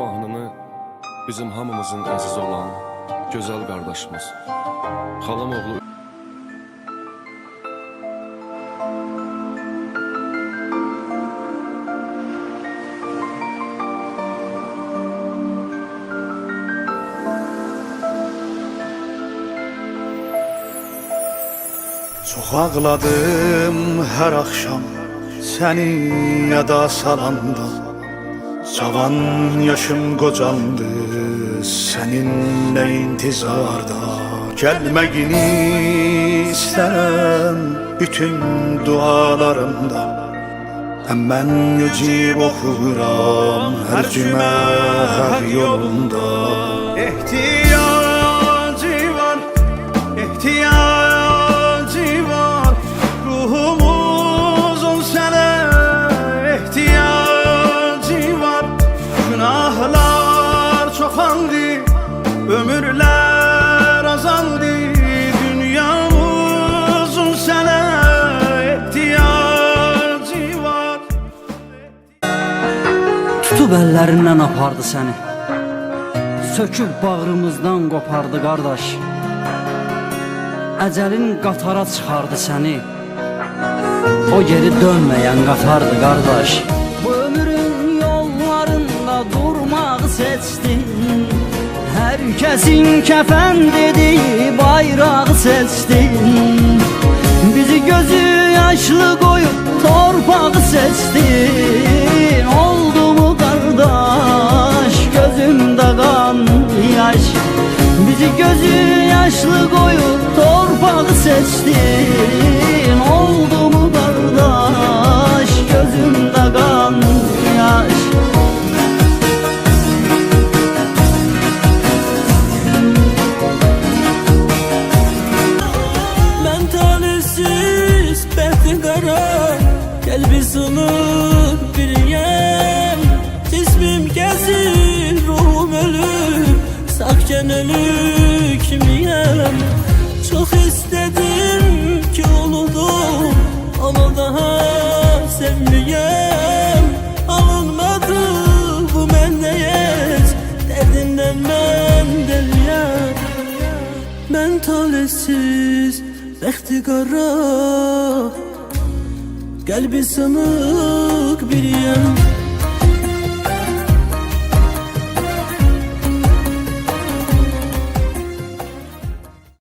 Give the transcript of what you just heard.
mahnını bizim hamımızın əziz olan gözəl qardaşımız Xalamoğlu Çox ağladım hər axşam səni yada salanda Cavan yaşım qocaldı səninlə intizarda? Gəlməyini istərəm bütün dualarımda. Həm mən yücib oxuram hər cümə, hər yolunda Ehtiyacı Tutub əllərindən apardı səni. Söküb bağrımızdan qopardı qardaş. Əcəlin qatara çıxardı səni. O geri dönməyən qatardı qardaş. Bu ömrün yollarında durmaq seçdin Hər kəsin kəfən dediyi bayraq seçdin Bizi gözü yaşlı qoyub torpaq seçdin yaş Bizi gözü yaşlı qoyub torpaq seçdin Oldu mu qardaş gözümdə qan yaş. Ben talihsiz, bəxti qara Qəlbi sınıq bir yem Sağkən ölü kimiyəm Çox istədim ki unudum Ama daha sevmiyəm Alınmadı bu məndəyəz Dərdindən mən deliyəm Mən talihsiz, bəxti qara Qəlbi sınıq biriyəm